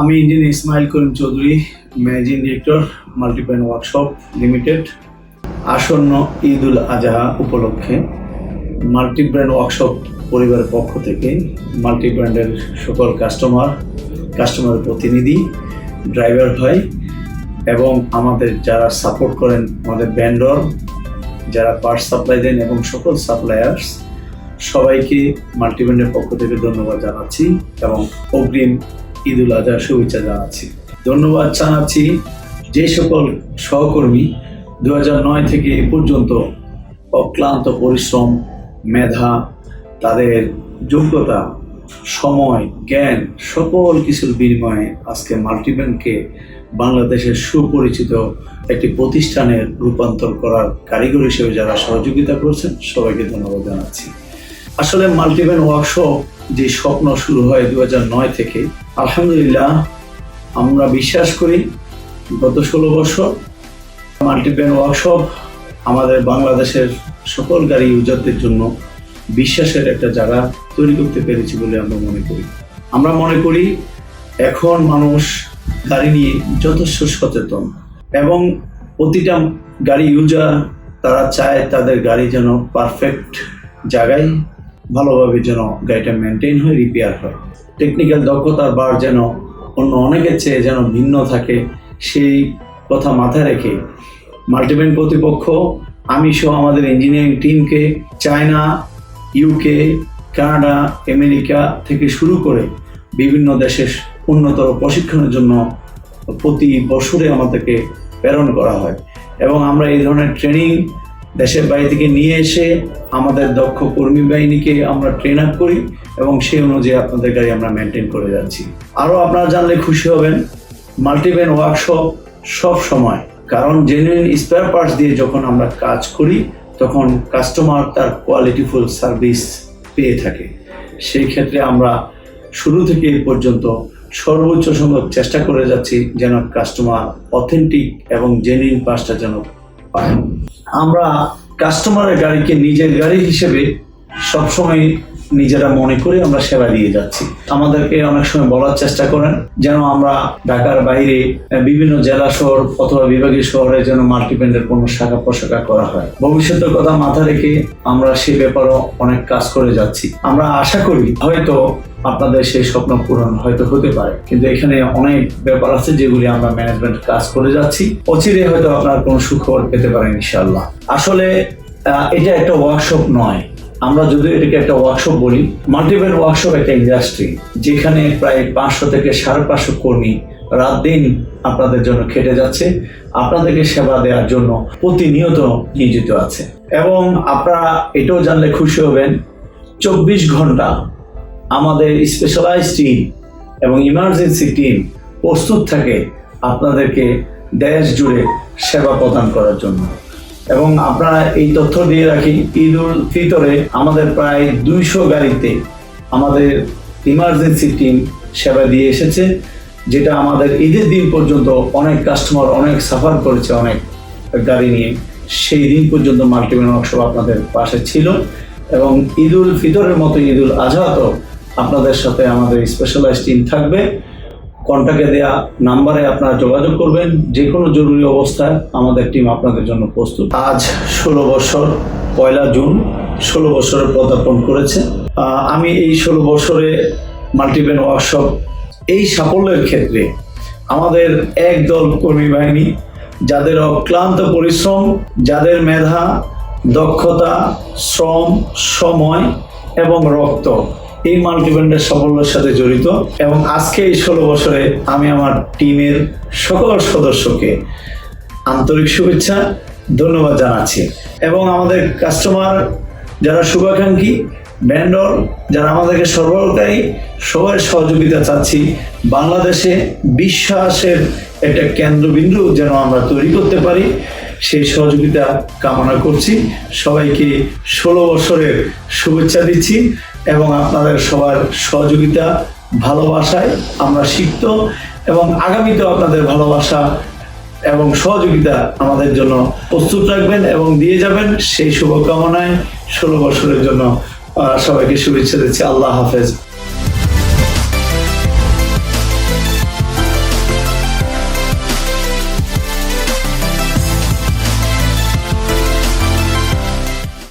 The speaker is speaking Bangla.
আমি engineer Ismail Karim Chowdhury, managing director Multipan workshop limited. আসন্ন ঈদ উল আজহা উপলক্ষে মাল্টি ব্র্যান্ড ওয়ার্কশপ পরিবারের পক্ষ থেকে মাল্টি ব্র্যান্ডের সকল কাস্টমার কাস্টমার প্রতিনিধি, ড্রাইভার ভাই এবং আমাদের যারা সাপোর্ট করেন, আমাদের ব্যান্ডর যারা পার্ট সাপ্লাই দেন এবং সকল সাপ্লায়ার্স সবাইকে মাল্টিব্যান্ডের পক্ষ থেকে ধন্যবাদ জানাচ্ছি এবং অগ্রিম ঈদ উল আজহার শুভেচ্ছা জানাচ্ছি। ধন্যবাদ জানাচ্ছি যে সকল সহকর্মী দু নয় থেকে এ পর্যন্ত অক্লান্ত পরিশ্রম, মেধা, তাদের যোগ্যতা, সময়, জ্ঞান সকল কিছুর বিনিময়ে আজকে মাল্টিব্যান্ডকে বাংলাদেশের সুপরিচিত একটি প্রতিষ্ঠানের রূপান্তর করার কারিগর হিসেবে যারা সহযোগিতা করেছেন, সবাইকে ধন্যবাদ জানাচ্ছি। আসলে মাল্টিভ্যান ওয়ার্কশপ যে স্বপ্ন শুরু হয় দু নয় থেকে, আলহামদুলিল্লাহ আমরা বিশ্বাস করি গত ষোলো বছর মাল্টিভ্যান ওয়ার্কশপ আমাদের বাংলাদেশের সকল গাড়ি ইউজারদের জন্য বিশ্বাসের একটা জায়গা তৈরি করতে পেরেছি বলে আমরা মনে করি। আমরা মনে করি এখন মানুষ গাড়ি নিয়ে যথেষ্ট সচেতন এবং প্রতিটা গাড়ি ইউজার তারা চায় তাদের গাড়ি যেন পারফেক্ট জায়গায় ভালোভাবে যেন গাড়িটা মেনটেন হয় রিপেয়ার হয়। টেকনিক্যাল দক্ষতার বার যেন অন্য অনেকের চেয়ে যেন ভিন্ন থাকে, সেই কথা মাথায় রেখে মাল্টিভেন কর্তৃপক্ষ আমি সহ আমাদের ইঞ্জিনিয়ারিং টিমকে চায়না ইউকে কানাডা আমেরিকা থেকে শুরু করে বিভিন্ন দেশের উন্নতর প্রশিক্ষণের জন্য প্রতি বছরে আমাদেরকে প্রেরণ করা হয়। এবং আমরা এই ধরনের ট্রেনিং দেশের বাইরে থেকে নিয়ে এসে আমাদের দক্ষ কর্মী বাহিনীকে আমরা ট্রেন আপ করি এবং সেই অনুযায়ী আপনাদের গাড়ি আমরা মেনটেন করে যাচ্ছি। আরও আপনারা জানলে খুশি হবেন মাল্টিভেন ওয়ার্কশপ সব সময়। কারণ জেনুইন স্পেয়ার পার্টস দিয়ে যখন আমরা কাজ করি, তখন কাস্টমার তার কোয়ালিটিফুল সার্ভিস পেয়ে থাকে। সেই ক্ষেত্রে আমরা শুরু থেকে এই পর্যন্ত সর্বোচ্চ সম্ভব চেষ্টা করে যাচ্ছি যেন কাস্টমার অথেন্টিক এবং জেনুইন পার্টসটা যেন আমরা কাস্টমারের গাড়িকে নিজের গাড়ি হিসেবে সবসময় নিজেরা মনে করে আমরা সেবা দিয়ে যাচ্ছি। আমাদেরকে অনেক সময় বলার চেষ্টা করেন, যেন আমরা ঢাকার বাইরে বিভিন্ন জেলা শহর অথবা বিভাগীয় শহরে যেন মাল্টিপ্যান্ডের কোনো শাখা প্রশাখা করা হয়। ভবিষ্যতের কথা মাথা রেখে আমরা সে ব্যাপারও অনেক কাজ করে যাচ্ছি। আমরা আশা করি হয়তো আপনাদের সেই স্বপ্ন পূরণ হয়তো হতে পারে, কিন্তু এখানে অনেক ব্যাপার আছে যেগুলি আমরা ম্যানেজমেন্ট কাজ করে যাচ্ছি। অচিরে হয়তো আপনার কোনো সুখবর পেতে পারেন ইনশাল্লাহ আসলে এটা একটা ওয়ার্কশপ নয়। আমরা যদি এটাকে একটা ওয়ার্কশপ বলি মাল্টিপল ওয়ার্কশপ একটা ইন্ডাস্ট্রি যেখানে প্রায় পাঁচশো থেকে সাড়ে পাঁচশো কর্মী রাত দিন আপনাদের জন্য খেটে যাচ্ছে, আপনাদেরকে সেবা দেওয়ার জন্য প্রতিনিয়ত নিয়োজিত আছে। এবং আপনারা এটাও জানলে খুশি হবেন, চব্বিশ ঘণ্টা আমাদের স্পেশালাইজ টিম এবং ইমার্জেন্সি টিম প্রস্তুত থাকে আপনাদেরকে দেশ জুড়ে সেবা প্রদান করার জন্য। এবং আপনারা এই তথ্য দিয়ে রাখি ঈদ উল ফিতরে আমাদের প্রায় দুইশো গাড়িতে আমাদের ইমার্জেন্সি টিম সেবা দিয়ে এসেছে, যেটা আমাদের ঈদের দিন পর্যন্ত অনেক কাস্টমার অনেক সাফার করেছে অনেক গাড়ি নিয়ে। সেই দিন পর্যন্ত মাল্টিপ্যান ওয়ার্কশপ আপনাদের পাশে ছিল এবং ঈদ উল ফিতরের মতো ঈদ উল আজহাতেও আপনাদের সাথে আমাদের স্পেশালাইজ টিম থাকবে। কন্ট্যাক্টে দেওয়া নাম্বারে আপনারা যোগাযোগ করবেন। যে কোনো জরুরি অবস্থায় আমাদের টিম আপনাদের জন্য প্রস্তুত। আজ ষোলো বছর, পয়লা জুন, ষোলো বছরে পদার্পণ করেছে। আমি এই ষোলো বছরে মাল্টিপ্যান ওয়ার্কশপ এই সাফল্যের ক্ষেত্রে আমাদের একদল কর্মী বাহিনী, যাদের অক্লান্ত পরিশ্রম, যাদের মেধা, দক্ষতা, শ্রম, সময় এবং রক্ত এই মাল্টিব্যান্ডের সাফল্যের সাথে জড়িত এবং আজকে এই ষোলো বছরে আমি আমার টিমের সকল সদস্যকে আন্তরিক শুভেচ্ছা, ধন্যবাদ জানাচ্ছি। এবং আমাদের কাস্টমার যারা শুভাকাঙ্ক্ষী ব্যান্ডর যারা আমাদেরকে সরবরাহকারী সবার সহযোগিতা চাচ্ছি। বাংলাদেশে বিশ্বাসের একটা কেন্দ্রবিন্দু যেন আমরা তৈরি করতে পারি। সেই সহযোগিতা কামনা করছি। সবাইকে ষোলো বছরের শুভেচ্ছা দিচ্ছি এবং আপনাদের সবার সহযোগিতা, ভালোবাসায় আমরা শিখত এবং আগামীতেও আপনাদের ভালোবাসা এবং সহযোগিতা আমাদের জন্য প্রস্তুত রাখবেন এবং দিয়ে যাবেন। সেই শুভকামনায় ষোলো বছরের জন্য সবাইকে শুভেচ্ছা দিচ্ছি। আল্লাহ হাফেজ।